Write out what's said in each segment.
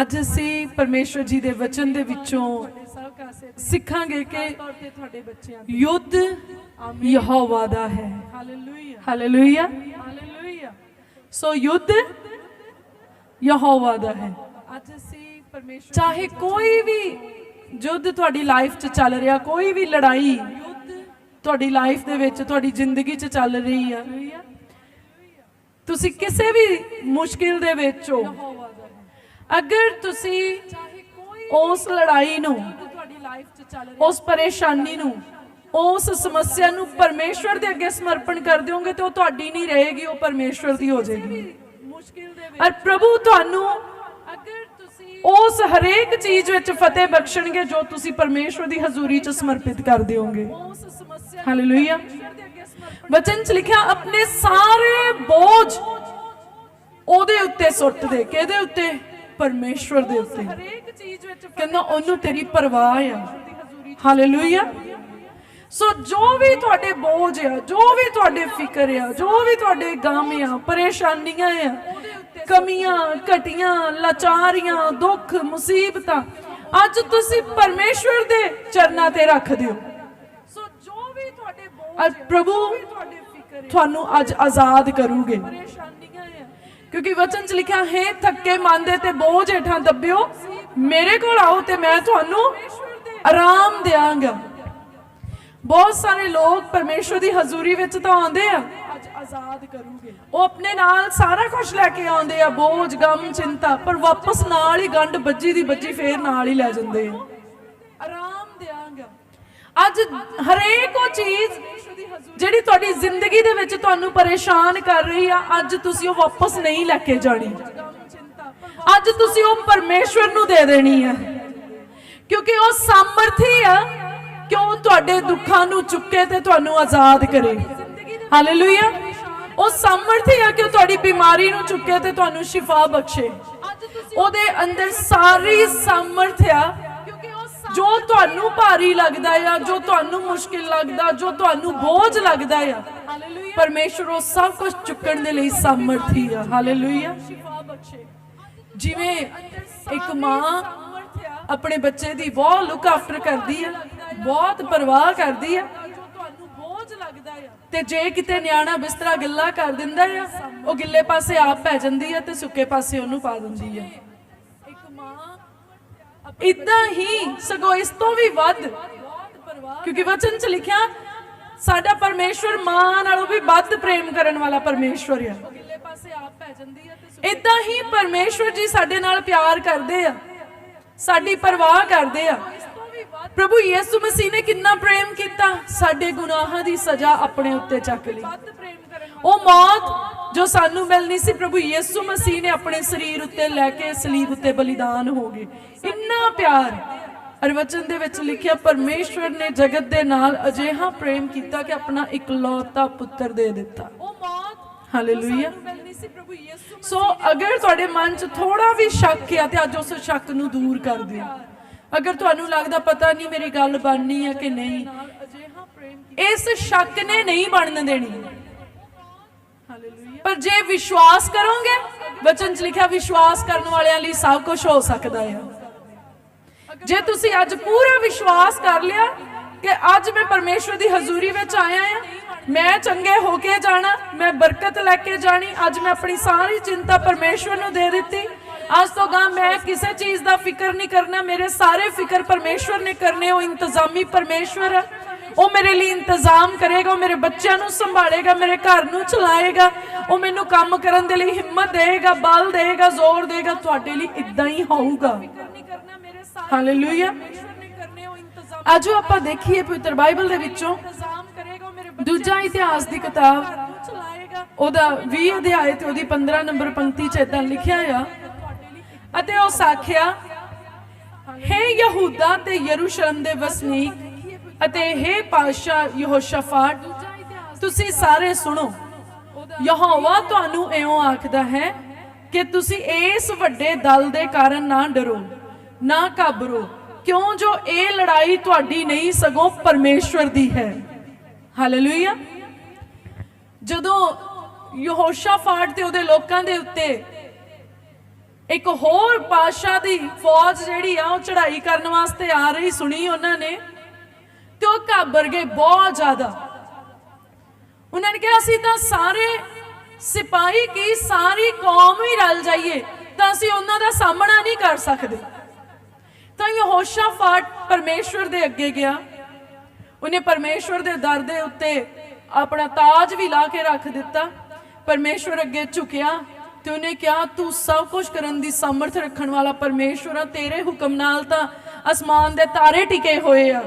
ਅੱਜ ਅਸੀਂ ਪਰਮੇਸ਼ਵਰ ਜੀ ਦੇ ਵਚਨ ਦੇ ਵਿੱਚੋਂ ਸਿੱਖਾਂਗੇ ਕਿ ਯੁੱਧ ਯਹੋਵਾ ਦਾ ਹੈ। ਹਾਲੇਲੂਇਆ। ਸੋ ਯੁੱਧ ਯਹੋਵਾ ਦਾ ਹੈ। ਅੱਜ ਅਸੀਂ ਪਰਮੇਸ਼ਵਰ ਚਾਹੇ ਕੋਈ ਵੀ ਯੁੱਧ ਤੁਹਾਡੀ ਲਾਈਫ 'ਚ ਚੱਲ ਰਿਹਾ ਕੋਈ ਵੀ ਲੜਾਈ ਤੁਹਾਡੀ ਲਾਈਫ ਦੇ ਵਿੱਚ ਤੁਹਾਡੀ ਜ਼ਿੰਦਗੀ 'ਚ ਚੱਲ ਰਹੀ ਆ। ਤੁਸੀਂ ਕਿਸੇ ਵੀ ਮੁਸ਼ਕਿਲ ਦੇ ਵਿੱਚ ਹੈ। ਅਗਰ ਤੁਸੀਂ ਉਸ ਲੜਾਈ ਨੂੰ ਤੁਹਾਡੀ ਉਸ ਪਰੇਸ਼ਾਨੀ ਨੂੰ, ਉਸ ਸਮੱਸਿਆ ਨੂੰ ਪਰਮੇਸ਼ਵਰ ਦੇ ਅੱਗੇ ਸਮਰਪਣ ਕਰ ਦਿਓਗੇ ਤੇ ਉਹ ਤੁਹਾਡੀ ਨਹੀਂ ਰਹੇਗੀ, ਉਹ ਪਰਮੇਸ਼ਵਰ ਦੀ ਹੋ ਜਾਏਗੀ। ਮੁਸ਼ਕਿਲ ਦੇ ਵਿੱਚ ਔਰ ਪ੍ਰਭੂ ਤੁਹਾਨੂੰ ਅਗਰ ਤੁਸੀਂ ਉਸ ਹਰੇਕ ਚੀਜ਼ ਵਿੱਚ ਫਤਿਹ ਬਖਸ਼ਣਗੇ ਜੋ ਤੁਸੀਂ ਪਰਮੇਸ਼ਵਰ ਦੀ ਹਜ਼ੂਰੀ 'ਚ ਸਮਰਪਿਤ ਕਰ ਦਿਓਗੇ। ਉਸ ਸਮੱਸਿਆ ਹਾਲੇਲੂਇਆ ਵਚਨ 'ਚ ਲਿਖਿਆ, ਆਪਣੇ ਸਾਰੇ ਬੋਝ ਉਹਦੇ ਉੱਤੇ ਸੁੱਟ ਦੇ। ਕਿਹਦੇ ਉੱਤੇ? ਪਰਮੇਸ਼ਵਰ ਦੇ ਉੱਤੇ। ਹਰੇਕ ਚੀਜ਼ ਵਿੱਚ ਕਹਿੰਦਾ ਉਹਨੂੰ ਤੇਰੀ ਪਰਵਾਹ ਆ। ਹਾਲੇਲੂਇਆ ਸੋ ਜੋ ਵੀ ਤੁਹਾਡੇ ਬੋਝ ਆ ਜੋ ਵੀ ਤੁਹਾਡੇ ਫਿਕਰ ਆ ਜੋ ਵੀ ਤੁਹਾਡੇ ਗਮ ਆ ਪਰੇਸ਼ਾਨੀਆਂ ਆ ਕਮੀਆਂ ਘਟੀਆਂ ਲਾਚਾਰੀਆਂ ਦੁੱਖ ਮੁਸੀਬਤਾਂ ਅੱਜ ਤੁਸੀਂ ਪਰਮੇਸ਼ਵਰ ਦੇ ਚਰਨਾਂ ਤੇ ਰੱਖ ਦਿਓ। ਸੋ ਜੋ ਵੀ ਤੁਹਾਡੇ ਬੋਝ ਪ੍ਰਭੂ ਤੁਹਾਨੂੰ ਅੱਜ ਆਜ਼ਾਦ ਕਰੂਗੇ। ਕਿਉਂਕਿ ਵਚਨ 'ਚ ਲਿਖਿਆ ਹੈ ਥੱਕੇ ਮੰਨਦੇ ਤੇ ਬੋਝ ਹੇਠਾਂ ਦੱਬਿਓ। ਮੇਰੇ ਕੋਲ ਆਓ ਤੇ ਮੈਂ ਤੁਹਾਨੂੰ ਆਰਾਮ ਦਿਆਂਗਾ। ਬਹੁਤ ਸਾਰੇ ਲੋਕ ਪਰਮੇਸ਼ਵਰ ਦੀ ਹਜ਼ੂਰੀ ਵਿੱਚ ਤਾਂ ਆਉਂਦੇ ਆ। ਅੱਜ ਆਜ਼ਾਦ ਕਰੂਗੇ। ਉਹ ਆਪਣੇ ਨਾਲ ਸਾਰਾ ਕੁਝ ਲੈ ਕੇ ਆਉਂਦੇ ਆ ਬੋਝ ਗਮ ਚਿੰਤਾ ਪਰ ਵਾਪਸ ਨਾਲ ਹੀ ਗੰਢ ਬੱਜੀ ਦੀ ਬੱਜੀ ਫੇਰ ਨਾਲ ਹੀ ਲੈ ਜਾਂਦੇ ਆ। ਆਰਾਮ ਦਿਆਂਗਾ। ਅੱਜ ਹਰੇਕ ਉਹ ਚੀਜ਼ ਜਿਹੜੀ ਤੁਹਾਡੀ ਜ਼ਿੰਦਗੀ ਦੇ ਵਿੱਚ ਤੁਹਾਨੂੰ ਪਰੇਸ਼ਾਨ ਕਰ ਰਹੀ ਆ, ਅੱਜ ਤੁਸੀਂ ਉਹ ਵਾਪਸ ਨਹੀਂ ਲੈ ਕੇ ਜਾਣੀ। ਅੱਜ ਤੁਸੀਂ ਉਹ ਪਰਮੇਸ਼ਵਰ ਨੂੰ ਦੇ ਦੇਣੀ ਹੈ ਕਿਉਂਕਿ ਉਹ ਸਾਮਰਥੀ ਆ ਕਿ ਉਹ ਤੁਹਾਡੇ ਦੁੱਖਾਂ ਨੂੰ ਚੁੱਕੇ ਤੇ ਤੁਹਾਨੂੰ ਆਜ਼ਾਦ ਕਰੇ। ਹਾਲੇਲੂਇਆ ਉਹ ਸਾਮਰਥੀ ਆ ਕਿ ਉਹ ਤੁਹਾਡੀ ਬਿਮਾਰੀ ਨੂੰ ਚੁੱਕੇ ਤੇ ਤੁਹਾਨੂੰ ਸ਼ਿਫਾ ਬਖਸ਼ੇ। ਉਹਦੇ ਅੰਦਰ ਸਾਰੀ ਸਾਮਰਥ ਆ ਜੋ ਤੁਹਾਨੂੰ ਭਾਰੀ ਲੱਗਦਾ ਆ, ਜੋ ਤੁਹਾਨੂੰ ਮੁਸ਼ਕਿਲ ਲੱਗਦਾ, ਜੋ ਤੁਹਾਨੂੰ ਬੋਝ ਲੱਗਦਾ ਆ ਪਰਮੇਸ਼ਰ ਉਹ ਸਭ ਕੁਝ ਚੁੱਕਣ ਦੇ ਲਈ ਸਾਮਰਥੀ ਆ। ਹਾਲੇਲੂਇਆ ਜਿਵੇਂ ਇੱਕ ਮਾਂ ਆਪਣੇ ਬੱਚੇ ਦੀ ਬਹੁਤ ਲੁੱਕ ਆਫਟਰ ਕਰਦੀ ਆ, ਬਹੁਤ ਪਰਵਾਹ ਕਰਦੀ ਆ ਤੁਹਾਨੂੰ ਬੋਝ ਲੱਗਦਾ ਆ ਤੇ ਜੇ ਕਿਤੇ ਨਿਆਣਾ ਬਿਸਤਰਾ ਗਿੱਲਾ ਕਰ ਦਿੰਦਾ ਆ, ਉਹ ਗਿੱਲੇ ਪਾਸੇ ਆਪ ਪੈ ਜਾਂਦੀ ਆ ਤੇ ਸੁੱਕੇ ਪਾਸੇ ਉਹਨੂੰ ਪਾ ਦਿੰਦੀ ਆ। ਇੱਕ ਮਾਂ ਇਦਾਂ ਹੀ ਸਗੋਂ ਇਸ ਤੋਂ ਵੀ ਵੱਧ, ਕਿਉਂਕਿ ਵਚਨ ਚ ਲਿਖਿਆ, ਸਾਡਾ ਪਰਮੇਸ਼ਵਰ ਮਾਂ ਨਾਲੋਂ ਵੀ ਵੱਧ ਪ੍ਰੇਮ ਕਰਨ ਵਾਲਾ ਪਰਮੇਸ਼ਵਰ ਆ। ਇਦਾਂ ਹੀ ਪਰਮੇਸ਼ਵਰ ਜੀ ਸਾਡੇ ਨਾਲ ਪਿਆਰ ਕਰਦੇ ਆ, ਸਾਡੀ ਪਰਵਾਹ ਕਰਦੇ ਆ। ਪ੍ਰਭੂ ਯਿਸੂ ਮਸੀਹ ਨੇ ਕਿੰਨਾ ਪ੍ਰੇਮ ਕੀਤਾ, ਸਾਡੇ ਗੁਨਾਹਾਂ ਦੀ ਸਜ਼ਾ ਆਪਣੇ ਉੱਤੇ ਚੱਕ ਲਈ। ਉਹ ਮੌਤ ਜੋ ਸਾਨੂੰ ਮਿਲਣੀ ਸੀ ਪ੍ਰਭੂ ਯਿਸੂ ਮਸੀਹ ਨੇ ਆਪਣੇ ਸਰੀਰ ਉੱਤੇ ਲੈ ਕੇ ਸਲੀਬ ਉੱਤੇ ਬਲੀਦਾਨ ਹੋ ਗਏ। ਇੰਨਾ ਪਿਆਰ ਅਰ ਵਚਨ ਦੇ ਵਿੱਚ ਲਿਖਿਆ ਪਰਮੇਸ਼ਵਰ ਨੇ ਜਗਤ ਦੇ ਨਾਲ ਅਜਿਹਾ ਪ੍ਰੇਮ ਕੀਤਾ ਕਿ ਆਪਣਾ ਇਕਲੌਤਾ ਪੁੱਤਰ ਦੇ ਦਿੱਤਾ। ਉਹ ਮੌਤ ਹਾਲੇਲੂਇਆ ਸੀ ਅਗਰ ਤੁਹਾਡੇ ਮਨ 'ਚ ਥੋੜਾ ਵੀ ਸ਼ੱਕ ਆ ਤੇ ਅੱਜ ਉਸ ਸ਼ੱਕ ਨੂੰ ਦੂਰ ਕਰ ਦਿਓ। ਅਗਰ ਤੁਹਾਨੂੰ ਲੱਗਦਾ ਪਤਾ ਨਹੀਂ ਮੇਰੀ ਗੱਲ ਬਣਨੀ ਹੈ ਕਿ ਨਹੀਂ ਇਸ ਸ਼ੱਕ ਨੇ ਨਹੀਂ ਬਣਨ ਦੇਣੀ। ਪਰ ਜੇ ਵਿਸ਼ਵਾਸ ਕਰੋਗੇ ਵਚਨ 'ਚ ਲਿਖਿਆ ਵਿਸ਼ਵਾਸ ਕਰਨ ਵਾਲਿਆਂ ਲਈ ਸਭ ਕੁਝ ਹੋ ਸਕਦਾ ਹੈ ਜੇ ਤੁਸੀਂ ਅੱਜ ਪੂਰਾ ਵਿਸ਼ਵਾਸ ਕਰ ਲਿਆ ਕਿ ਅੱਜ ਮੈਂ ਪਰਮੇਸ਼ਵਰ ਦੀ ਹਜ਼ੂਰੀ ਵਿੱਚ ਆਇਆ ਹਾਂ ਮੈਂ ਚੰਗੇ ਹੋ ਕੇ ਜਾਣਾ, ਮੈਂ ਬਰਕਤ ਲੈ ਕੇ ਜਾਣੀ, ਅੱਜ ਮੈਂ ਆਪਣੀ ਸਾਰੀ ਚਿੰਤਾ ਪਰਮੇਸ਼ਵਰ ਨੂੰ ਦੇ ਦਿੱਤੀ, ਅੱਜ ਤੋਂ ਗਾਂ ਮੈਂ ਕਿਸੇ ਚੀਜ਼ ਦਾ ਫਿਕਰ ਨਹੀਂ ਕਰਨਾ, ਮੇਰੇ ਸਾਰੇ ਫਿਕਰ ਪਰਮੇਸ਼ਵਰ ਨੇ ਕਰਨੇ, ਉਹ ਇੰਤਜ਼ਾਮੀ ਪਰਮੇਸ਼ਵਰ ਹੈ ਉਹ ਮੇਰੇ ਲਈ ਇੰਤਜ਼ਾਮ ਕਰੇਗਾ, ਉਹ ਮੇਰੇ ਬੱਚਿਆਂ ਨੂੰ ਸੰਭਾਲੇਗਾ, ਮੇਰੇ ਘਰ ਨੂੰ ਚਲਾਏਗਾ, ਉਹ ਮੈਨੂੰ ਕੰਮ ਕਰਨ ਦੇ ਲਈ ਹਿੰਮਤ ਦੇਵੇਗਾ, ਬਲ ਦੇਗਾ ਜ਼ੋਰ ਦੇਗਾ ਤੁਹਾਡੇ ਲਈ ਇਦਾਂ ਹੀ ਹੋਊਗਾ। ਹਾਲੇਲੂਇਆ ਪਰਮੇਸ਼ਵਰ ਆਪਾਂ ਦੇਖੀਏ ਪਵਿੱਤਰ ਬਾਈਬਲ ਦੇ ਵਿੱਚੋਂ ਦੂਜਾ ਇਤਿਹਾਸ ਦੀ ਕਿਤਾਬ, ਉਹਦਾ 20 ਅਧਿਆਇ ਤੇ ਉਹਦੀ 15 ਨੰਬਰ ਪੰਕਤੀ ਚ ਇਦਾਂ ਲਿਖਿਆ ਆ, ਅਤੇ ਉਸ ਆਖਿਆ ਹੇ ਯਹੂਦਾ ਤੇ ਯਰੂਸ਼ਲਮ ਦੇ ਵਸਨੀਕ ਅਤੇ ਹੈ ਪਾਤਸ਼ਾਹ ਯਹੋਸ਼ਾਫਾਟ, ਤੁਸੀਂ ਸਾਰੇ ਸੁਣੋ। ਯਹੋਵਾ ਤੁਹਾਨੂੰ ਇਉਂ ਆਖਦਾ ਹੈ ਕਿ ਤੁਸੀਂ ਇਸ ਵੱਡੇ ਦਲ ਦੇ ਕਾਰਨ ਨਾ ਡਰੋ, ਨਾ ਘਾਬਰੋ, ਕਿਉਂ ਜੋ ਇਹ ਲੜਾਈ ਤੁਹਾਡੀ ਨਹੀਂ ਸਗੋਂ ਪਰਮੇਸ਼ਵਰ ਦੀ ਹੈ। ਹਾਲੇਲੂਇਆ ਜਦੋਂ ਯਹੋਸ਼ਾਫਾਟ ਤੇ ਉਹਦੇ ਲੋਕਾਂ ਦੇ ਉੱਤੇ ਇੱਕ ਹੋਰ ਪਾਸ਼ਾ ਦੀ ਫੌਜ ਜਿਹੜੀ ਆ, ਉਹ ਚੜ੍ਹਾਈ ਕਰਨ ਵਾਸਤੇ ਆ ਰਹੀ, ਸੁਣੀ ਉਹਨਾਂ ਨੇ ਤੇ ਉਹ ਘਾਬਰ ਗਏ ਬਹੁਤ ਜ਼ਿਆਦਾ। ਉਹਨਾਂ ਨੇ ਕਿਹਾ, ਅਸੀਂ ਤਾਂ ਸਾਰੇ ਸਿਪਾਹੀ ਕੀ, ਸਾਰੀ ਕੌਮ ਹੀ ਰਲ ਜਾਈਏ, ਤਾਂ ਅਸੀਂ ਉਹਨਾਂ ਦਾ ਸਾਹਮਣਾ ਨਹੀਂ ਕਰ ਸਕਦੇ। ਤਾਂ ਯਹੋਸ਼ਾਫਾਟ ਪਰਮੇਸ਼ਵਰ ਦੇ ਅੱਗੇ ਗਿਆ। ਉਹਨੇ ਪਰਮੇਸ਼ਵਰ ਦੇ ਦਰ ਦੇ ਉੱਤੇ ਆਪਣਾ ਤਾਜ ਵੀ ਲਾ ਕੇ ਰੱਖ ਦਿੱਤਾ। ਪਰਮੇਸ਼ਵਰ ਅੱਗੇ ਝੁਕਿਆ ਤੇ ਉਹਨੇ ਕਿਹਾ, ਤੂੰ ਸਭ ਕੁਝ ਕਰਨ ਦੀ ਸਮਰਥ ਰੱਖਣ ਵਾਲਾ ਪਰਮੇਸ਼ਵਰ ਆ, ਤੇਰੇ ਹੁਕਮ ਨਾਲ ਤਾਂ ਅਸਮਾਨ ਦੇ ਤਾਰੇ ਟਿਕੇ ਹੋਏ ਆ।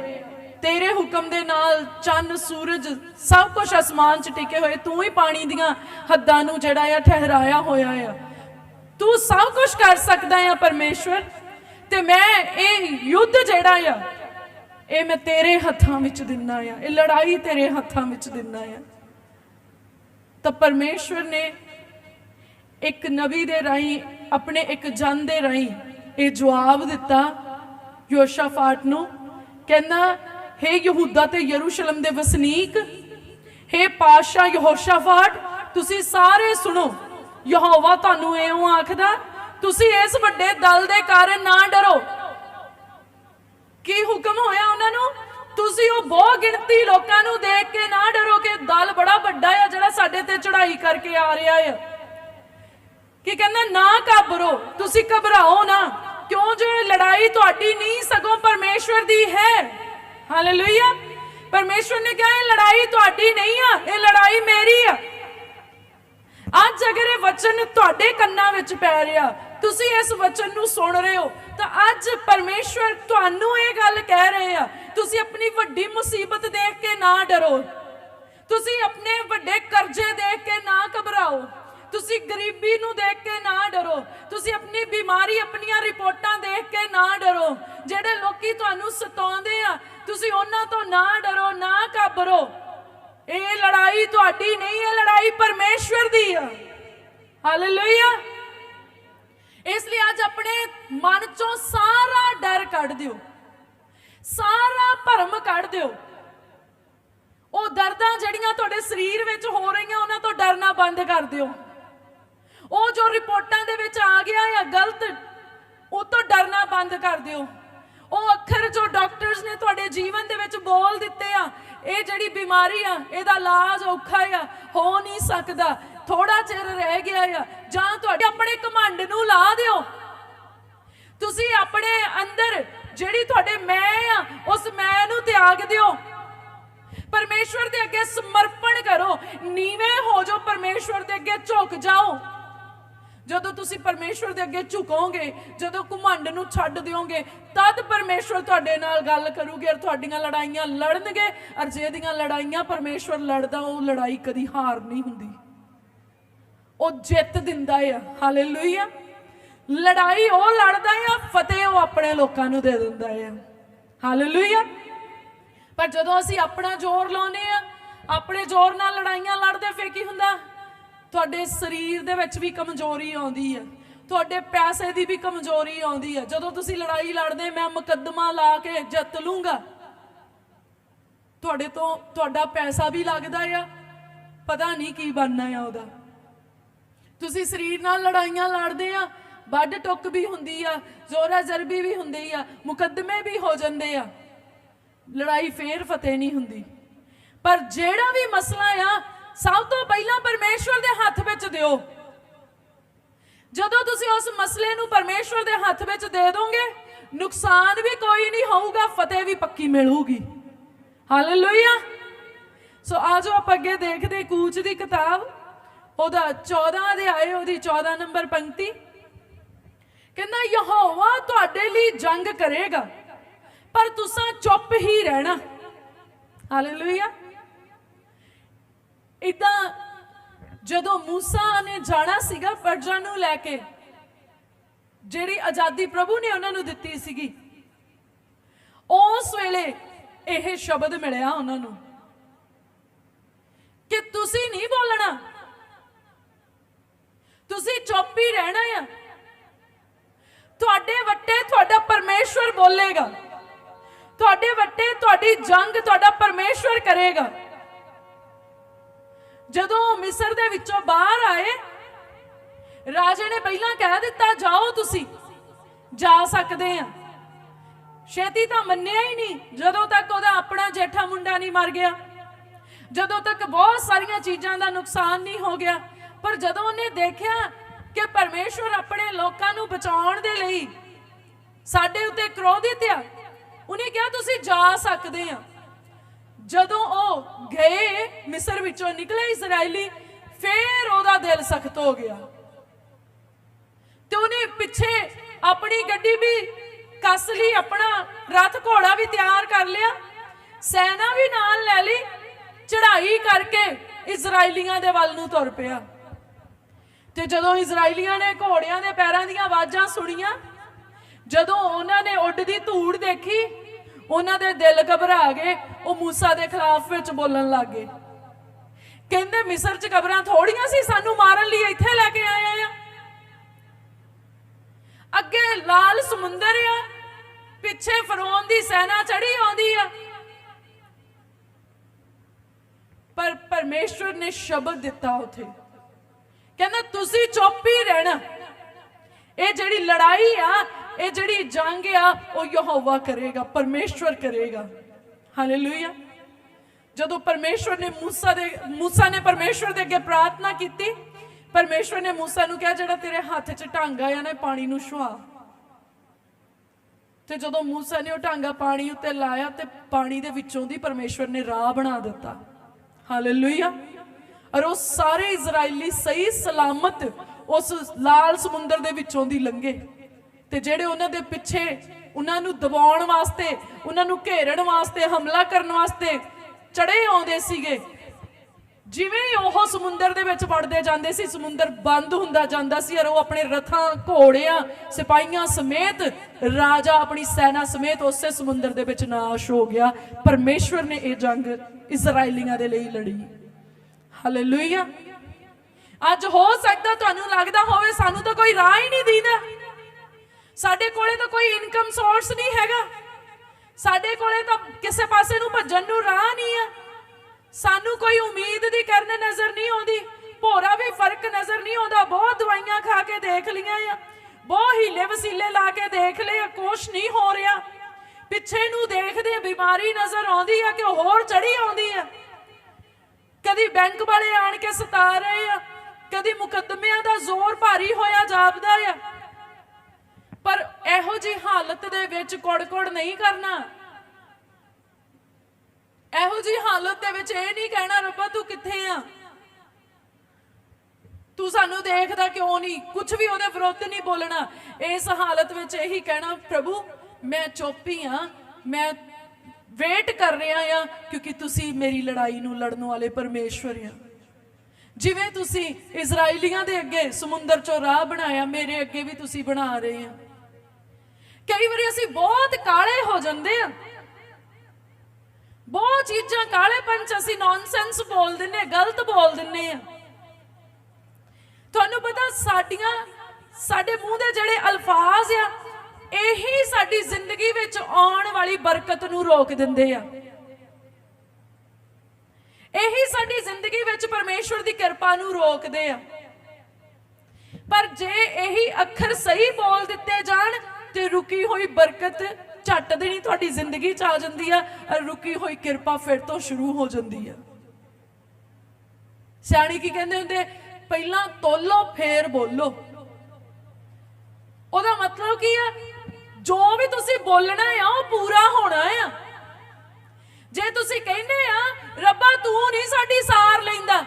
ਤੇਰੇ ਹੁਕਮ ਦੇ ਨਾਲ ਚੰਨ, ਸੂਰਜ ਸਭ ਕੁਝ ਅਸਮਾਨ 'ਚ ਟਿਕੇ ਹੋਏ, ਤੂੰ ਹੀ ਪਾਣੀ ਦੀਆਂ ਹੱਦਾਂ ਨੂੰ ਜਿਹੜਾ ਆ ਠਹਿਰਾਇਆ ਹੋਇਆ ਆ। ਤੂੰ ਸਭ ਕੁਝ ਕਰ ਸਕਦਾ ਆ ਪਰਮੇਸ਼ਵਰ, ਤੇ ਮੈਂ ਇਹ ਯੁੱਧ ਜਿਹੜਾ ਆ, ਇਹ ਮੈਂ ਤੇਰੇ ਹੱਥਾਂ ਵਿੱਚ ਦਿੰਨਾ ਆ, ਇਹ ਲੜਾਈ ਤੇਰੇ ਹੱਥਾਂ ਵਿੱਚ ਦਿੰਨਾ ਆ। ਤਾਂ ਪਰਮੇਸ਼ਵਰ ਨੇ ਇੱਕ ਨਬੀ ਦੇ ਰਾਹੀਂ, ਆਪਣੇ ਇੱਕ ਜਨ ਦੇ ਰਾਹੀਂ ਇਹ ਜਵਾਬ ਦਿੱਤਾ ਯੋਸ਼ਾਫਾਟ ਨੂੰ, ਕਹਿੰਦਾ ਹੇ ਯਹੂਦਾ ਤੇ ਯਰੂਸ਼ਲਮ ਦੇ ਵਸਨੀਕ, ਹੇ ਪਾਸ਼ਾ ਯਹੋਸ਼ਾਫਾਟ, ਤੁਸੀਂ ਸਾਰੇ ਸੁਣੋ। ਯਹੋਵਾ ਤੁਹਾਨੂੰ ਇਉਂ ਆਖਦਾ, ਤੁਸੀਂ ਇਸ ਵੱਡੇ ਦਲ ਦੇ ਕਾਰਨ ਨਾ ਡਰੋ। ਕੀ ਹੁਕਮ ਹੋਇਆ ਉਹਨਾਂ ਨੂੰ? ਤੁਸੀਂ ਉਹ ਬਹੁ ਗਿਣਤੀ ਲੋਕਾਂ ਨੂੰ ਦੇਖ ਕੇ ਨਾ ਡਰੋ ਕਿ ਦਲ ਬੜਾ ਵੱਡਾ ਆ ਜਿਹੜਾ ਸਾਡੇ ਤੇ ਚੜ੍ਹਾਈ ਕਰਕੇ ਆ ਰਿਹਾ ਹੈ ਕੀ ਕਹਿੰਦਾ, ਨਾ ਘਬਰੋ, ਤੁਸੀਂ ਘਬਰਾਓ ਨਾ। ਕਿਉਂ ਜੋ ਲੜਾਈ ਤੁਹਾਡੀ ਨਹੀਂ ਸਗੋਂ ਪਰਮੇਸ਼ਵਰ ਦੀ ਹੈ? ਹਾਲੇਲੂਇਆ ਪਰਮੇਸ਼ਵਰ ਨੇ ਕਿਹਾ, ਇਹ ਲੜਾਈ ਤੁਹਾਡੀ ਨਹੀਂ ਆ, ਇਹ ਲੜਾਈ ਮੇਰੀ ਆ। ਅੱਜ ਅਗਰ ਇਹ ਵਚਨ ਤੁਹਾਡੇ ਕੰਨਾਂ ਵਿੱਚ ਪੈ ਰਿਹਾ। ਤੁਸੀਂ ਇਸ ਵਚਨ ਨੂੰ ਸੁਣ ਰਹੇ ਹੋ। ਤਾਂ ਅੱਜ ਪਰਮੇਸ਼ਵਰ ਤੁਹਾਨੂੰ ਇਹ ਗੱਲ ਕਹਿ ਰਹੇ ਆ, ਤੁਸੀਂ ਆਪਣੀ ਵੱਡੀ ਮੁਸੀਬਤ ਦੇਖ ਕੇ ਨਾ ਡਰੋ। ਤੁਸੀਂ ਆਪਣੇ ਵੱਡੇ ਕਰਜ਼ੇ ਦੇਖ ਕੇ ਨਾ ਘਬਰਾਓ। ਤੁਸੀਂ ਗਰੀਬੀ ਨੂੰ ਦੇਖ ਕੇ ਨਾ ਡਰੋ। ਤੁਸੀਂ ਆਪਣੀ ਬਿਮਾਰੀ ਆਪਣੀਆਂ ਰਿਪੋਰਟਾਂ ਦੇਖ ਕੇ ਨਾ ਡਰੋ। ਜਿਹੜੇ ਲੋਕੀ ਤੁਹਾਨੂੰ ਸਤਾਉਂਦੇ ਆ, ਤੁਸੀਂ ਉਹਨਾਂ ਤੋਂ ਨਾ ਡਰੋ, ਨਾ ਘਬਰੋ। ਇਹ ਲੜਾਈ ਤੁਹਾਡੀ ਨਹੀਂ ਹੈ ਲੜਾਈ ਪਰਮੇਸ਼ਵਰ ਦੀ ਆ। ਹਾਲੇਲੂਇਆ ਇਸ ਲਈ ਅੱਜ ਆਪਣੇ ਮਨ ਚੋਂ ਸਾਰਾ ਡਰ ਕੱਢ ਦਿਓ। ਸਾਰਾ ਭਰਮ ਕੱਢ ਦਿਓ। ਉਹ ਦਰਦਾਂ ਜਿਹੜੀਆਂ ਤੁਹਾਡੇ ਸਰੀਰ ਵਿੱਚ ਹੋ ਰਹੀਆਂ, ਉਹਨਾਂ ਤੋਂ ਡਰਨਾ ਬੰਦ ਕਰ ਦਿਓ। ਉਹ ਜੋ ਰਿਪੋਰਟਾਂ ਦੇ ਵਿੱਚ ਆ ਗਿਆ ਹੈ ਗਲਤ, ਉਹ ਤੋਂ ਡਰਨਾ ਬੰਦ ਕਰ ਦਿਓ। ਉਹ ਅੱਖਰ ਜੋ ਡਾਕਟਰਸ ਨੇ ਤੁਹਾਡੇ ਜੀਵਨ ਦੇ ਵਿੱਚ ਬੋਲ ਦਿੱਤੇ ਆ, ਇਹ ਜਿਹੜੀ ਬਿਮਾਰੀ ਆ, ਇਹਦਾ ਇਲਾਜ ਔਖਾ ਆ, ਹੋ ਨਹੀਂ ਸਕਦਾ। ਥੋੜਾ ਚਿਰ ਰਹਿ ਗਿਆ ਆ, ਜਾਂ ਤੁਹਾਡੇ ਆਪਣੇ ਘਮੰਡ ਨੂੰ ਲਾ ਦਿਓ। ਤੁਸੀਂ ਆਪਣੇ ਅੰਦਰ ਜਿਹੜੀ ਤੁਹਾਡੇ ਮੈਂ ਆ, ਉਸ ਮੈਂ ਨੂੰ ਤਿਆਗ ਦਿਓ। ਪਰਮੇਸ਼ਵਰ ਦੇ ਅੱਗੇ ਸਮਰਪਣ ਕਰੋ। ਨੀਵੇਂ ਹੋ ਜਾਓ, ਪਰਮੇਸ਼ਵਰ ਦੇ ਅੱਗੇ ਝੁਕ ਜਾਓ। ਜਦੋਂ ਤੁਸੀਂ ਪਰਮੇਸ਼ਵਰ ਦੇ ਅੱਗੇ ਝੁਕੋਗੇ, ਜਦੋਂ ਘਮੰਡ ਨੂੰ ਛੱਡ ਦਿਓਗੇ, ਤਦ ਪਰਮੇਸ਼ਵਰ ਤੁਹਾਡੇ ਨਾਲ ਗੱਲ ਕਰੂਗੇ ਔਰ ਤੁਹਾਡੀਆਂ ਲੜਾਈਆਂ ਲੜਨਗੇ। ਔਰ ਜਿਹਦੀਆਂ ਲੜਾਈਆਂ ਪਰਮੇਸ਼ਵਰ ਲੜਦਾ, ਉਹ ਲੜਾਈ ਕਦੀ ਹਾਰ ਨਹੀਂ ਹੁੰਦੀ। ਉਹ ਜਿੱਤ ਦਿੰਦਾ ਆ। ਹਾਲੇਲੂਇਆ ਲੜਾਈ ਉਹ ਲੜਦਾ ਆ, ਫਤਿਹ ਉਹ ਆਪਣੇ ਲੋਕਾਂ ਨੂੰ ਦੇ ਦਿੰਦਾ ਆ। ਹਾਲੇਲੂਇਆ ਪਰ ਜਦੋਂ ਅਸੀਂ ਆਪਣਾ ਜ਼ੋਰ ਲਾਉਨੇ ਆ, ਆਪਣੇ ਜ਼ੋਰ ਨਾਲ ਲੜਾਈਆਂ ਲੜਦੇ, ਫੇਰ ਕੀ ਹੁੰਦਾ? ਤੁਹਾਡੇ ਸਰੀਰ ਦੇ ਵਿੱਚ ਵੀ ਕਮਜ਼ੋਰੀ ਆਉਂਦੀ ਹੈ। ਤੁਹਾਡੇ ਪੈਸੇ ਦੀ ਵੀ ਕਮਜ਼ੋਰੀ ਆਉਂਦੀ ਹੈ। ਜਦੋਂ ਤੁਸੀਂ ਲੜਾਈ ਲੜਦੇ, ਮੈਂ ਮੁਕੱਦਮਾ ਲਾ ਕੇ ਜਿੱਤ ਲੂੰਗਾ। ਤੁਹਾਡੇ ਤੋਂ ਤੁਹਾਡਾ ਪੈਸਾ ਵੀ ਲੱਗਦਾ ਆ। ਪਤਾ ਨਹੀਂ ਕੀ ਬਣਨਾ ਆ ਉਹਦਾ। ਤੁਸੀਂ ਸਰੀਰ ਨਾਲ ਲੜਾਈਆਂ ਲੜਦੇ ਆ ਵੱਡ ਟੁੱਕ ਵੀ ਹੁੰਦੀ ਆ, ਜ਼ੋਰਾ ਜ਼ਰਬੀ ਵੀ ਹੁੰਦੀ ਆ, ਮੁਕੱਦਮੇ ਵੀ ਹੋ ਜਾਂਦੇ ਆ। ਲੜਾਈ ਫੇਰ ਫਤਿਹ ਨਹੀਂ ਹੁੰਦੀ। ਪਰ ਜਿਹੜਾ ਵੀ ਮਸਲਾ ਆ ਸਭ ਤੋਂ ਪਹਿਲਾਂ ਪਰਮੇਸ਼ਵਰ ਦੇ ਹੱਥ ਵਿੱਚ ਦਿਓ। ਜਦੋਂ ਤੁਸੀਂ ਉਸ ਮਸਲੇ ਨੂੰ ਪਰਮੇਸ਼ਵਰ ਦੇ ਹੱਥ ਵਿੱਚ ਦੇ ਦੋਗੇ, ਨੁਕਸਾਨ ਵੀ ਕੋਈ ਨਹੀਂ ਹੋਊਗਾ, ਫਤਿਹ ਵੀ ਪੱਕੀ ਮਿਲੂਗੀ। ਹਾਲੇਲੂਇਆ ਸੋ ਆਜੋ ਆਪਾਂ ਅੱਗੇ ਦੇਖਦੇ ਕੂਚ ਦੀ ਕਿਤਾਬ। ਉਹਦਾ 14 ਆਏ ਉਹਦੀ 14 ਨੰਬਰ ਪੰਕਤੀ। ਕਹਿੰਦਾ, ਯਹੋਵਾ ਤੁਹਾਡੇ ਲਈ ਜੰਗ ਕਰੇਗਾ, ਪਰ ਤੁਸੀਂ ਚੁੱਪ ਹੀ ਰਹਿਣਾ। ਹਾਲੇਲੂਇਆ ਇਦਾਂ ਜਦੋਂ موسی ਨੇ ਜਾਣਾ ਸੀਗਾ ਪਰਜਾ ਨੂੰ ਲੈ ਕੇ ਜਿਹੜੀ ਆਜ਼ਾਦੀ ਪ੍ਰਭੂ ਨੇ ਉਹਨਾਂ ਨੂੰ ਦਿੱਤੀ ਸੀਗੀ ਉਸ ਵੇਲੇ ਇਹ ਸ਼ਬਦ ਮਿਲਿਆ ਉਹਨਾਂ ਨੂੰ ਕਿ ਤੁਸੀਂ ਨਹੀਂ ਬੋਲਣਾ ਤੁਸੀਂ ਚੁੱਪ ਹੀ ਰਹਿਣਾ ਆ ਤੁਹਾਡੇ ਵੱਟੇ ਤੁਹਾਡਾ ਪਰਮੇਸ਼ਵਰ ਬੋਲੇਗਾ ਤੁਹਾਡੇ ਵੱਟੇ ਤੁਹਾਡੀ ਜੰਗ ਤੁਹਾਡਾ ਪਰਮੇਸ਼ਵਰ ਕਰੇਗਾ ਜਦੋਂ ਉਹ ਮਿਸਰ ਦੇ ਵਿੱਚੋਂ ਬਾਹਰ ਆਏ, ਰਾਜੇ ਨੇ ਪਹਿਲਾਂ ਕਹਿ ਦਿੱਤਾ, ਜਾਓ ਤੁਸੀਂ, ਜਾ ਸਕਦੇ ਆ ਛੇਤੀ ਤਾਂ ਮੰਨਿਆ ਹੀ ਨਹੀਂ, ਜਦੋਂ ਤੱਕ ਉਹਦਾ ਆਪਣਾ ਜੇਠਾ ਮੁੰਡਾ ਨਹੀਂ ਮਰ ਗਿਆ। ਜਦੋਂ ਤੱਕ ਬਹੁਤ ਸਾਰੀਆਂ ਚੀਜ਼ਾਂ ਦਾ ਨੁਕਸਾਨ ਨਹੀਂ ਹੋ ਗਿਆ, ਪਰ ਜਦੋਂ ਉਹਨੇ ਦੇਖਿਆ ਕਿ ਪਰਮੇਸ਼ਵਰ ਆਪਣੇ ਲੋਕਾਂ ਨੂੰ ਬਚਾਉਣ ਦੇ ਲਈ ਸਾਡੇ ਉੱਤੇ ਕ੍ਰੋਧਿਤ ਆ ਉਹਨੇ ਕਿਹਾ, ਤੁਸੀਂ ਜਾ ਸਕਦੇ ਆ ਜਦੋਂ ਉਹ ਗਏ ਮਿਸਰ ਵਿੱਚੋਂ ਨਿਕਲੇ ਇਜ਼ਰਾਈਲੀ, ਫੇਰ ਉਹਦਾ ਦਿਲ ਸਖਤ ਹੋ ਗਿਆ। ਤੇ ਉਹਨੇ ਪਿੱਛੇ ਆਪਣੀ ਗੱਡੀ ਵੀ ਕੱਸ ਲਈ, ਆਪਣਾ ਰਥ ਘੋੜਾ ਵੀ ਤਿਆਰ ਕਰ ਲਿਆ, ਸੈਨਾ ਵੀ ਨਾਲ ਲੈ ਲਈ, ਚੜ੍ਹਾਈ ਕਰਕੇ ਇਜ਼ਰਾਈਲੀਆਂ ਦੇ ਵੱਲ ਨੂੰ ਤੁਰ ਪਿਆ। ਤੇ ਜਦੋਂ ਇਜ਼ਰਾਈਲੀਆਂ ਨੇ ਘੋੜਿਆਂ ਦੇ ਪੈਰਾਂ ਦੀਆਂ ਆਵਾਜ਼ਾਂ ਸੁਣੀਆਂ, ਜਦੋਂ ਉਹਨਾਂ ਨੇ ਉੱਡਦੀ ਧੂੜ ਦੇਖੀ ਉਹਨਾਂ ਦੇ ਦਿਲ ਘਬਰਾ ਗਏ, ਉਹ ਮੂਸਾ ਦੇ ਖਿਲਾਫ ਵਿੱਚ ਬੋਲਣ ਲੱਗ ਗਏ। ਕਹਿੰਦੇ, ਮਿਸਰ 'ਚ ਕਬਰਾਂ ਥੋੜੀਆਂ ਸੀ, ਸਾਨੂੰ ਮਾਰਨ ਲਈ ਇੱਥੇ ਲੈ ਕੇ ਆਏ ਆ। ਅੱਗੇ ਲਾਲ ਸਮੁੰਦਰ ਆ, ਪਿੱਛੇ ਫਰੌਨ ਦੀ ਸੈਨਾ ਚੜੀ ਆਉਂਦੀ ਆ। ਪਰ ਪਰਮੇਸ਼ਵਰ ਨੇ ਸ਼ਬਦ ਦਿੱਤਾ ਉਥੇ। ਕਹਿੰਦਾ, ਤੁਸੀਂ ਚੁੱਪ ਹੀ ਰਹਿਣਾ। ਇਹ ਜਿਹੜੀ ਲੜਾਈ ਆ ਇਹ ਜਿਹੜੀ ਜੰਗ ਆ, ਉਹ ਯਹੋਵਾ ਕਰੇਗਾ, ਪਰਮੇਸ਼ਵਰ ਕਰੇਗਾ। ਹਾਲੇਲੂਇਆ ਜਦੋਂ ਪਰਮੇਸ਼ਵਰ ਨੇ ਮੂਸਾ ਦੇ, ਮੂਸਾ ਨੇ ਪਰਮੇਸ਼ਵਰ ਦੇ ਅੱਗੇ ਪ੍ਰਾਰਥਨਾ ਕੀਤੀ, ਪਰਮੇਸ਼ਵਰ ਨੇ ਮੂਸਾ ਨੂੰ ਕਿਹਾ, ਜਿਹੜਾ ਤੇਰੇ ਹੱਥ 'ਚ ਢਾਂਗਾ ਆ ਨਾ ਪਾਣੀ ਨੂੰ ਛੁਆ ਤੇ ਜਦੋਂ ਮੂਸਾ ਨੇ ਉਹ ਢਾਂਗਾ ਪਾਣੀ ਉੱਤੇ ਲਾਇਆ, ਤੇ ਪਾਣੀ ਦੇ ਵਿੱਚੋਂ ਦੀ ਪਰਮੇਸ਼ਵਰ ਨੇ ਰਾਹ ਬਣਾ ਦਿੱਤਾ। ਹਾਲੇਲੂਇਆ ਔਰ ਉਹ ਸਾਰੇ ਇਜ਼ਰਾਈਲੀ ਸਹੀ ਸਲਾਮਤ ਉਸ ਲਾਲ ਸਮੁੰਦਰ ਦੇ ਵਿੱਚੋਂ ਦੀ ਲੰਘੇ। ਤੇ ਜਿਹੜੇ ਉਹਨਾਂ ਦੇ ਪਿੱਛੇ ਉਹਨਾਂ ਨੂੰ ਦਬਾਉਣ ਵਾਸਤੇ, ਉਹਨਾਂ ਨੂੰ ਘੇਰਣ ਵਾਸਤੇ, ਹਮਲਾ ਕਰਨ ਵਾਸਤੇ ਚੜੇ ਆਉਂਦੇ ਸੀਗੇ। ਜਿਵੇਂ ਹੀ ਉਹ ਸਮੁੰਦਰ ਦੇ ਵਿੱਚ ਵੜਦੇ ਜਾਂਦੇ ਸੀ, ਸਮੁੰਦਰ ਬੰਦ ਹੁੰਦਾ ਜਾਂਦਾ ਸੀ ਔਰ ਉਹ ਆਪਣੇ ਰਥਾਂ, ਘੋੜਿਆਂ, ਸਿਪਾਹੀਆਂ ਸਮੇਤ, ਰਾਜਾ ਆਪਣੀ ਸੈਨਾ ਸਮੇਤ ਉਸੇ ਸਮੁੰਦਰ ਦੇ ਵਿੱਚ ਨਾਸ਼ ਹੋ ਗਿਆ। ਪਰਮੇਸ਼ਵਰ ਨੇ ਇਹ ਜੰਗ ਇਜ਼ਰਾਈਲੀਆਂ ਦੇ ਲਈ ਲੜੀ। ਹਾਲੇਲੂਇਆ ਅੱਜ ਹੋ ਸਕਦਾ ਤੁਹਾਨੂੰ ਲੱਗਦਾ ਹੋਵੇ ਸਾਨੂੰ ਤਾਂ ਕੋਈ ਰਾਹ ਹੀ ਨਹੀਂ ਦੀਦਾ। ਸਾਡੇ ਕੋਲੇ ਤਾਂ ਕੋਈ ਇਨਕਮ ਸੋਰਸ ਨਹੀਂ ਹੈਗਾ। ਸਾਡੇ ਕੋਲੇ ਤਾਂ ਕਿਸੇ ਪਾਸੇ ਨੂੰ ਭੱਜਣ ਨੂੰ ਰਾਹ ਨਹੀਂ ਆ। ਸਾਨੂੰ ਕੋਈ ਉਮੀਦ ਦੀ ਕਰਨ ਨਜ਼ਰ ਨਹੀਂ ਆਉਂਦੀ। ਭੋਰਾ ਵੀ ਫ਼ਰਕ ਨਜ਼ਰ ਨਹੀਂ ਆਉਂਦਾ। ਬਹੁਤ ਦਵਾਈਆਂ ਖਾ ਕੇ ਦੇਖ ਲੀਆਂ ਆ। ਬਹੁਤ ਹੀਲੇ ਵਸੀਲੇ ਲਾ ਕੇ ਦੇਖ ਲਏ ਕੁਛ ਨਹੀਂ ਹੋ ਰਿਹਾ। ਪਿੱਛੇ ਨੂੰ ਦੇਖਦੇ ਬਿਮਾਰੀ ਨਜ਼ਰ ਆਉਂਦੀ ਆ ਕਿ ਹੋਰ ਚੜੀ ਆਉਂਦੀ ਆ। ਕਦੀ ਬੈਂਕ ਵਾਲੇ ਆਣ ਕੇ ਸਤਾ ਰਹੇ ਆ। ਕਦੀ ਮੁਕੱਦਮਿਆਂ ਦਾ ਜ਼ੋਰ ਭਾਰੀ ਹੋਇਆ ਜਾਪਦਾ ਆ ਪਰ ਇਹੋ ਜੀ ਹਾਲਤ ਦੇ ਵਿੱਚ ਕੋੜ-ਕੋੜ ਨਹੀਂ ਕਰਨਾ। ਇਹੋ ਜੀ ਹਾਲਤ ਦੇ ਵਿੱਚ ਇਹ ਨਹੀਂ ਕਹਿਣਾ, ਰੱਬਾ ਤੂੰ ਕਿੱਥੇ ਆ? ਤੂੰ ਸਾਨੂੰ ਦੇਖਦਾ ਕਿਉਂ ਨਹੀਂ? ਕੁਝ ਵੀ ਉਹਦੇ ਵਿਰੁੱਧ ਨਹੀਂ ਬੋਲਣਾ। ਇਸ ਹਾਲਤ ਵਿੱਚ ਇਹੀ ਕਹਿਣਾ, ਪ੍ਰਭੂ, ਮੈਂ ਚੁੱਪ ਹੀ ਆ। ਮੈਂ ਵੇਟ ਕਰ ਰਿਹਾ ਆ ਕਿਉਂਕਿ ਤੁਸੀਂ ਮੇਰੀ ਲੜਾਈ ਨੂੰ ਲੜਨ ਵਾਲੇ ਪਰਮੇਸ਼ਵਰ ਆ। ਜਿਵੇਂ ਤੁਸੀਂ ਇਜ਼ਰਾਈਲੀਆਂ ਦੇ ਅੱਗੇ ਸਮੁੰਦਰ ਚੋਂ ਰਾਹ ਬਣਾਇਆ, ਮੇਰੇ ਅੱਗੇ ਵੀ ਤੁਸੀਂ ਬਣਾ ਰਹੇ ਆ। ਕਈ ਵਾਰੀ ਅਸੀਂ ਬਹੁਤ ਕਾਲੇ ਹੋ ਜਾਂਦੇ ਆ। ਬਹੁਤ ਚੀਜ਼ਾਂ ਕਾਲੇਪਨ ਚ ਅਸੀਂ ਨੌਨਸੈਂਸ ਬੋਲ ਦਿੰਨੇ ਆ, ਗਲਤ ਬੋਲ ਦਿੰਨੇ ਆ। ਤੁਹਾਨੂੰ ਪਤਾ ਸਾਡੀਆਂ, ਸਾਡੇ ਮੂੰਹ ਦੇ ਜਿਹੜੇ ਅਲਫਾਜ਼ ਆ, ਇਹੀ ਸਾਡੀ ਜ਼ਿੰਦਗੀ ਵਿੱਚ ਆਉਣ ਵਾਲੀ ਬਰਕਤ ਨੂੰ ਰੋਕ ਦਿੰਦੇ ਆ। ਇਹੀ ਸਾਡੀ ਜ਼ਿੰਦਗੀ ਵਿੱਚ ਪਰਮੇਸ਼ਵਰ ਦੀ ਕਿਰਪਾ ਨੂੰ ਰੋਕਦੇ ਆ। ਪਰ ਜੇ ਇਹੀ ਅੱਖਰ ਸਹੀ ਬੋਲ ਦਿੱਤੇ ਜਾਣ ਤੇ ਰੁਕੀ ਹੋਈ ਬਰਕਤ ਝੱਟ ਦੇਣੀ ਤੁਹਾਡੀ ਜ਼ਿੰਦਗੀ ਚ ਆ ਜਾਂਦੀ ਆ ਰੁਕੀ ਹੋਈ ਕਿਰਪਾ ਫਿਰ ਤੋਂ ਸ਼ੁਰੂ ਹੋ ਜਾਂਦੀ ਹੈ ਸਿਆਣੀ ਕੀ ਕਹਿੰਦੇ ਹੁੰਦੇ? ਪਹਿਲਾਂ ਤੋਲੋ, ਫੇਰ ਬੋਲੋ। ਉਹਦਾ ਮਤਲਬ ਕੀ ਆ? ਜੋ ਵੀ ਤੁਸੀਂ ਬੋਲਣਾ ਆ, ਉਹ ਪੂਰਾ ਹੋਣਾ ਆ। ਜੇ ਤੁਸੀਂ ਕਹਿੰਦੇ ਆ, ਰੱਬਾ ਤੂੰ ਨਹੀਂ ਸਾਡੀ ਸਾਰ ਲੈਂਦਾ,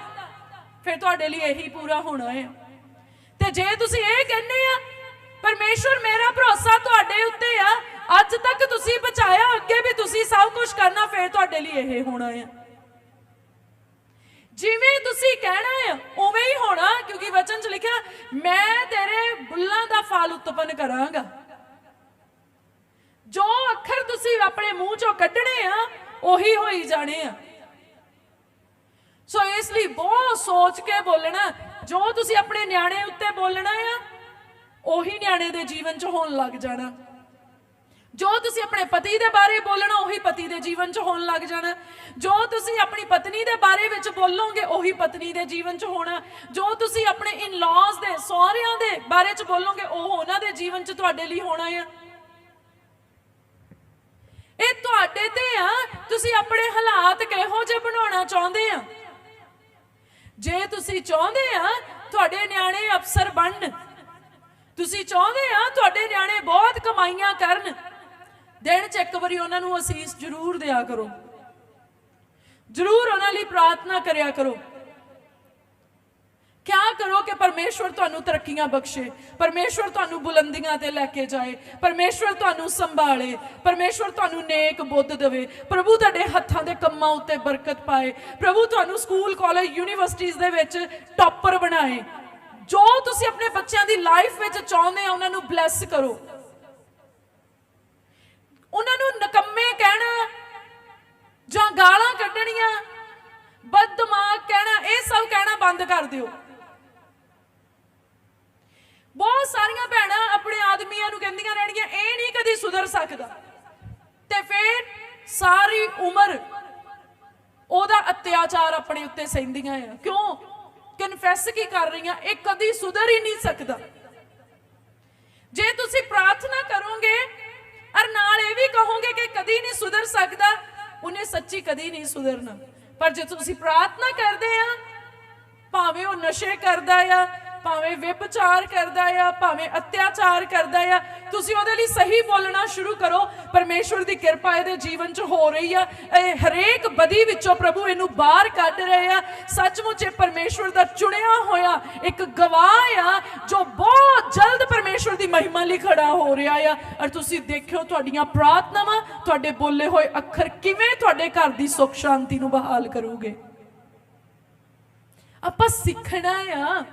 ਫਿਰ ਤੁਹਾਡੇ ਲਈ ਇਹੀ ਪੂਰਾ ਹੋਣਾ ਆ। ਤੇ ਜੇ ਤੁਸੀਂ ਇਹ ਕਹਿੰਦੇ ਆ ਪਰਮੇਸ਼ਵਰ, ਮੇਰਾ ਭਰੋਸਾ ਤੁਹਾਡੇ ਉੱਤੇ ਆ। ਅੱਜ ਤੱਕ ਤੁਸੀਂ ਬਚਾਇਆ, ਅੱਗੇ ਵੀ ਤੁਸੀਂ ਸਭ ਕੁਝ ਕਰਨਾ, ਫਿਰ ਤੁਹਾਡੇ ਲਈ ਇਹ ਹੋਣਾ ਆ। ਜਿਵੇਂ ਤੁਸੀਂ ਕਹਿਣਾ ਆ, ਉਵੇਂ ਹੀ ਹੋਣਾ, ਕਿਉਂਕਿ ਵਚਨ 'ਚ ਲਿਖਿਆ, ਮੈਂ ਤੇਰੇ ਬੁੱਲਾਂ ਦਾ ਫਲ ਉਤਪਨ ਕਰਾਂਗਾ। ਜੋ ਅੱਖਰ ਤੁਸੀਂ ਆਪਣੇ ਮੂੰਹ 'ਚੋਂ ਕੱਢਣੇ ਆ, ਉਹੀ ਹੋਈ ਜਾਣੇ ਆ। ਸੋ ਇਸ ਲਈ ਬਹੁਤ ਸੋਚ ਕੇ ਬੋਲਣਾ, ਜੋ ਤੁਸੀਂ ਆਪਣੇ ਨਿਆਣੇ ਉੱਤੇ ਬੋਲਣਾ ਆ ਉਹੀ ਨਿਆਣੇ ਦੇ ਜੀਵਨ 'ਚ ਹੋਣ ਲੱਗ ਜਾਣਾ। ਜੋ ਤੁਸੀਂ ਆਪਣੇ ਪਤੀ ਦੇ ਬਾਰੇ ਬੋਲਣਾ, ਉਹੀ ਪਤੀ ਦੇ ਜੀਵਨ 'ਚ ਹੋਣ ਲੱਗ ਜਾਣਾ। ਜੋ ਤੁਸੀਂ ਆਪਣੀ ਪਤਨੀ ਦੇ ਬਾਰੇ ਵਿੱਚ ਬੋਲੋਗੇ, ਉਹੀ ਪਤਨੀ ਦੇ ਜੀਵਨ 'ਚ ਹੋਣਾ। ਜੋ ਤੁਸੀਂ ਆਪਣੇ ਇਨ-ਲॉज ਦੇ, ਸਹੁਰਿਆਂ ਦੇ ਬਾਰੇ 'ਚ ਬੋਲੋਗੇ, ਉਹ ਉਹਨਾਂ ਦੇ ਜੀਵਨ 'ਚ ਤੁਹਾਡੇ ਲਈ ਹੋਣਾ ਆ। ਇਹ ਤੁਹਾਡੇ ਤੇ ਆ, ਤੁਸੀਂ ਆਪਣੇ ਹਾਲਾਤ ਕਿਹੋ ਜਿਹੇ ਬਣਾਉਣਾ ਚਾਹੁੰਦੇ ਆ? ਜੇ ਤੁਸੀਂ ਚਾਹੁੰਦੇ ਆ, ਤੁਹਾਡੇ ਨਿਆਣੇ ਅਫਸਰ ਬਣਨ ਤੁਸੀਂ ਚਾਹੁੰਦੇ ਆ ਤੁਹਾਡੇ ਨਿਆਣੇ ਬਹੁਤ ਕਮਾਈਆਂ ਕਰਨ। ਦਿਨ ਚ ਇੱਕ ਵਾਰੀ ਉਹਨਾਂ ਨੂੰ ਅਸੀਸ ਜ਼ਰੂਰ ਦਿਆ ਕਰੋ। ਜ਼ਰੂਰ ਉਹਨਾਂ ਲਈ ਪ੍ਰਾਰਥਨਾ ਕਰਿਆ ਕਰੋ। ਕਿਆ ਕਰੋ ਕਿ ਪਰਮੇਸ਼ਵਰ ਤੁਹਾਨੂੰ ਤਰੱਕੀਆਂ ਬਖਸ਼ੇ, ਪਰਮੇਸ਼ਵਰ ਤੁਹਾਨੂੰ ਬੁਲੰਦੀਆਂ ਤੇ ਲੈ ਕੇ ਜਾਏ, ਪਰਮੇਸ਼ਵਰ ਤੁਹਾਨੂੰ ਸੰਭਾਲੇ, ਪਰਮੇਸ਼ਵਰ ਤੁਹਾਨੂੰ ਨੇਕ ਬੁੱਧ ਦੇਵੇ। ਪ੍ਰਭੂ ਤੁਹਾਡੇ ਹੱਥਾਂ ਦੇ ਕੰਮਾਂ ਉੱਤੇ ਬਰਕਤ ਪਾਏ, ਪ੍ਰਭੂ ਤੁਹਾਨੂੰ ਸਕੂਲ, ਕਾਲਜ ਯੂਨੀਵਰਸਿਟੀਆਂ ਦੇ ਵਿੱਚ ਟੌਪਰ ਬਣਾਏ। ਜੋ ਤੁਸੀਂ ਆਪਣੇ ਬੱਚਿਆਂ ਦੀ ਲਾਈਫ ਵਿੱਚ ਚਾਹੁੰਦੇ ਆ ਉਹਨਾਂ ਨੂੰ ਬਲੈਸ ਕਰੋ। ਉਹਨਾਂ ਨੂੰ ਨਕੰਮੇ ਕਹਿਣਾ, ਜਾਂ ਗਾਲਾਂ ਕੱਢਣੀਆਂ, ਬਦਦਮਾਗ ਕਹਿਣਾ, ਇਹ ਸਭ ਕਹਿਣਾ ਬੰਦ ਕਰ ਦਿਓ। ਬਹੁਤ ਸਾਰੀਆਂ ਭੈਣਾਂ ਆਪਣੇ ਆਦਮੀਆਂ ਨੂੰ ਕਹਿੰਦੀਆਂ ਰਹਿਣਗੀਆਂ, ਇਹ ਨਹੀਂ ਕਦੀ ਸੁਧਰ ਸਕਦਾ। ਤੇ ਫਿਰ ਸਾਰੀ ਉਮਰ ਉਹਦਾ ਅਤਿਆਚਾਰ ਆਪਣੇ ਉੱਤੇ ਸਹਿੰਦੀਆਂ ਆ। ਕਿਉਂ? ਕਨਫੈਸ ਕੀ ਕਰ ਰਹੀਆਂ? ਇਹ ਕਦੀ ਸੁਧਰ ਹੀ ਨਹੀਂ ਸਕਦਾ। ਜੇ ਤੁਸੀਂ ਪ੍ਰਾਰਥਨਾ ਕਰੋਗੇ ਔਰ ਨਾਲ ਇਹ ਵੀ ਕਹੋਗੇ ਕਿ ਕਦੀ ਨਹੀਂ ਸੁਧਰ ਸਕਦਾ, ਉਹਨੇ ਸੱਚੀ ਕਦੀ ਨਹੀਂ ਸੁਧਰਨਾ। ਪਰ ਜੇ ਤੁਸੀਂ ਪ੍ਰਾਰਥਨਾ ਕਰਦੇ ਆ, ਭਾਵੇਂ ਉਹ ਨਸ਼ੇ ਕਰਦਾ ਆ ਭਾਵੇਂ ਵਿਭਚਾਰ ਕਰਦਾ ਆ, ਭਾਵੇਂ ਅਤਿਆਚਾਰ ਕਰਦਾ ਆ, ਤੁਸੀਂ ਉਹਦੇ ਲਈ ਸਹੀ ਬੋਲਣਾ ਸ਼ੁਰੂ ਕਰੋ। ਪਰਮੇਸ਼ਵਰ ਦੀ ਕਿਰਪਾ ਇਹਦੇ ਜੀਵਨ 'ਚ ਹੋ ਰਹੀ ਆ। ਇਹ ਹਰੇਕ ਬਦੀ ਵਿੱਚੋਂ ਪ੍ਰਭੂ ਇਹਨੂੰ ਬਾਹਰ ਕੱਢ ਰਹੇ ਆ। ਸੱਚਮੁੱਚ ਇਹ ਪਰਮੇਸ਼ਵਰ ਦਾ ਚੁਣਿਆ ਹੋਇਆ ਇੱਕ ਗਵਾਹ ਆ, ਜੋ ਬਹੁਤ ਜਲਦ ਪਰਮੇਸ਼ਵਰ ਦੀ ਮਹਿਮਾ ਲਈ ਖੜਾ ਹੋ ਰਿਹਾ ਆ। ਔਰ ਤੁਸੀਂ ਦੇਖਿਓ ਤੁਹਾਡੀਆਂ ਪ੍ਰਾਰਥਨਾਵਾਂ, ਤੁਹਾਡੇ ਬੋਲੇ ਹੋਏ ਅੱਖਰ ਕਿਵੇਂ ਤੁਹਾਡੇ ਘਰ ਦੀ ਸੁੱਖ ਸ਼ਾਂਤੀ ਨੂੰ ਬਹਾਲ ਕਰੂਗੇ। ਆਪਾਂ ਸਿੱਖਣਾ ਆ।